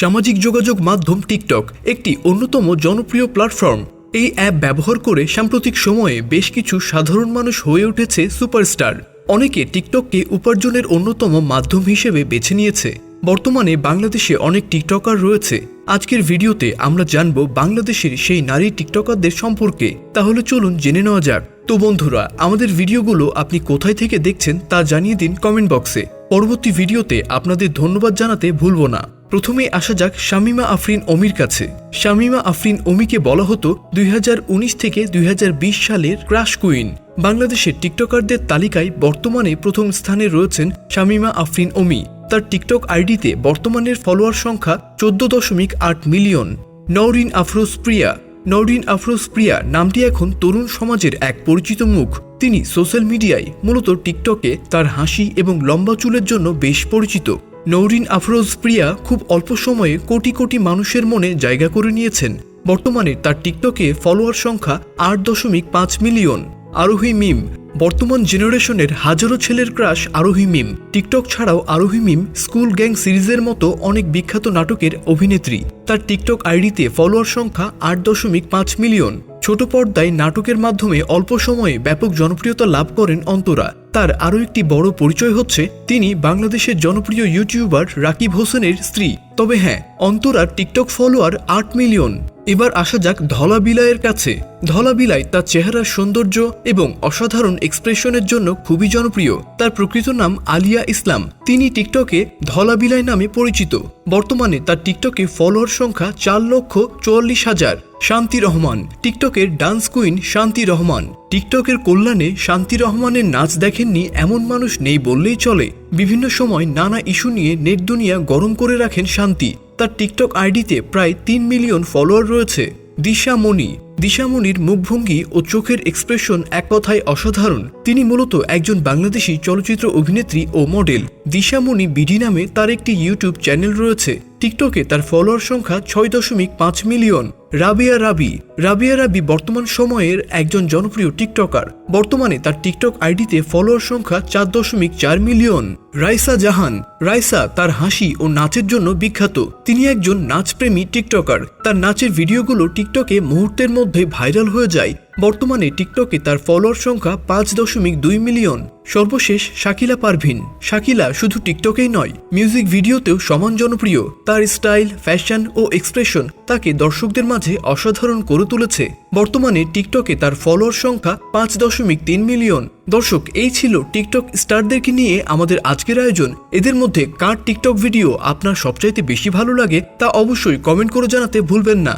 সামাজিক যোগাযোগ মাধ্যম টিকটক, একটি অন্যতম জনপ্রিয় প্ল্যাটফর্ম। এই অ্যাপ ব্যবহার করে সাম্প্রতিক সময়ে বেশ কিছু সাধারণ মানুষ হয়ে উঠেছে সুপারস্টার। অনেকে টিকটককে উপার্জনের অন্যতম মাধ্যম হিসেবে বেছে নিয়েছে। বর্তমানে বাংলাদেশে অনেক টিকটকার রয়েছে। আজকের ভিডিওতে আমরা জানব বাংলাদেশের সেই নারী টিকটকারদের সম্পর্কে। তাহলে চলুন জেনে নেওয়া যাক। তো বন্ধুরা, আমাদের ভিডিওগুলো আপনি কোথায় থেকে দেখছেন তা জানিয়ে দিন কমেন্ট বক্সে। পরবর্তী ভিডিওতে আপনাদের ধন্যবাদ জানাতে ভুলব না। প্রথমে আসা যাক শামিমা আফরিন অমির কাছে। শামিমা আফরিন অমিকে বলা হতো দুই হাজার উনিশ থেকে দুই হাজার বিশ সালের ক্রাশ কুইন। বাংলাদেশের টিকটকারদের তালিকায় বর্তমানে প্রথম স্থানে রয়েছেন শামিমা আফরিন অমি। তার টিকটক আইডিতে বর্তমানের ফলোয়ার সংখ্যা চোদ্দ দশমিক আট মিলিয়ন। নওরিন আফরোজ প্রিয়া নওরিন আফরোজ প্রিয়া নামটি এখন তরুণ সমাজের এক পরিচিত মুখ। তিনি সোশ্যাল মিডিয়ায় মূলত টিকটকে তার হাসি এবং লম্বা চুলের জন্য বেশ পরিচিত। নৌরিন আফরোজ প্রিয়া খুব অল্প সময়ে কোটি কোটি মানুষের মনে জায়গা করে নিয়েছেন। বর্তমানে তার টিকটকে ফলোয়ার সংখ্যা আট দশমিক পাঁচ মিলিয়ন। আরোহী মিম বর্তমান জেনারেশনের হাজারো ছেলের ক্রাশ আরোহী মিম। টিকটক ছাড়াও আরোহী মিম স্কুল গ্যাং সিরিজের মতো অনেক বিখ্যাত নাটকের অভিনেত্রী। তার টিকটক আইডিতে ফলোয়ার সংখ্যা আট দশমিক পাঁচ মিলিয়ন। ছোট পর্দায় নাটকের মাধ্যমে অল্প সময়ে ব্যাপক জনপ্রিয়তা লাভ করেন অন্তরা। তার আরও একটি বড় পরিচয় হচ্ছে তিনি বাংলাদেশের জনপ্রিয় ইউটিউবার রাকিব হোসেনের স্ত্রী। তবে হ্যাঁ অন্তরার টিকটক ফলোয়ার আট মিলিয়ন। এবার আসা যাক ধলা বিলাইয়ের কাছে। ধলা বিলাই তার চেহারার সৌন্দর্য এবং অসাধারণ এক্সপ্রেশনের জন্য খুবই জনপ্রিয়। তার প্রকৃত নাম আলিয়া ইসলাম। তিনি টিকটকে ধলা বিলাই নামে পরিচিত। বর্তমানে তার টিকটকে ফলোয়ার সংখ্যা চার লক্ষ চুয়াল্লিশ হাজার। শান্তি রহমান। টিকটকের ডান্স কুইন শান্তি রহমান। টিকটকের কল্যাণে শান্তি রহমানের নাচ দেখেননি এমন মানুষ নেই বললেই চলে। বিভিন্ন সময় নানা ইস্যু নিয়ে নেট দুনিয়া গরম করে রাখেন শান্তি। তার টিকটক আইডিতে প্রায় তিন মিলিয়ন ফলোয়ার রয়েছে। দিশা মণি। দিশামণির মুখভঙ্গি ও চোখের এক্সপ্রেশন এক কথায় অসাধারণ। তিনি মূলত একজন বাংলাদেশি চলচ্চিত্র অভিনেত্রী ও মডেল। দিশামণি বিডি নামে তার একটি ইউটিউব চ্যানেল রয়েছে। টিকটকে তার ফলোয়ার সংখ্যা ছয় দশমিক পাঁচ মিলিয়ন। রাবিয়া রাবি রাবিয়া রাবি বর্তমান সময়ের একজন জনপ্রিয় টিকটকার। বর্তমানে তার টিকটক আইডিতে ফলোয়ার সংখ্যা চার দশমিক চার মিলিয়ন। রাইসা জাহান। রাইসা তার হাসি ও নাচের জন্য বিখ্যাত। তিনি একজন নাচপ্রেমী টিকটকার। তার নাচের ভিডিওগুলো টিকটকে মুহূর্তের মধ্যে ভাইরাল হয়ে যায়। বর্তমানে টিকটকে তার ফলোয়ার সংখ্যা পাঁচ দশমিক দুই মিলিয়ন। সর্বশেষ শাকিলা পারভিন। শাকিলা শুধু টিকটকেই নয়, মিউজিক ভিডিওতেও সমান জনপ্রিয়। তার স্টাইল, ফ্যাশন ও এক্সপ্রেশন তাকে দর্শকদের মাঝে অসাধারণ করে তুলেছে। বর্তমানে টিকটকে তার ফলোয়ার সংখ্যা পাঁচ দশমিক তিন মিলিয়ন। দর্শক, এই ছিল টিকটক স্টারদেরকে নিয়ে আমাদের আজকের আয়োজন। এদের মধ্যে কার টিকটক ভিডিও আপনার সবচাইতে বেশি ভালো লাগে তা অবশ্যই কমেন্ট করে জানাতে ভুলবেন না।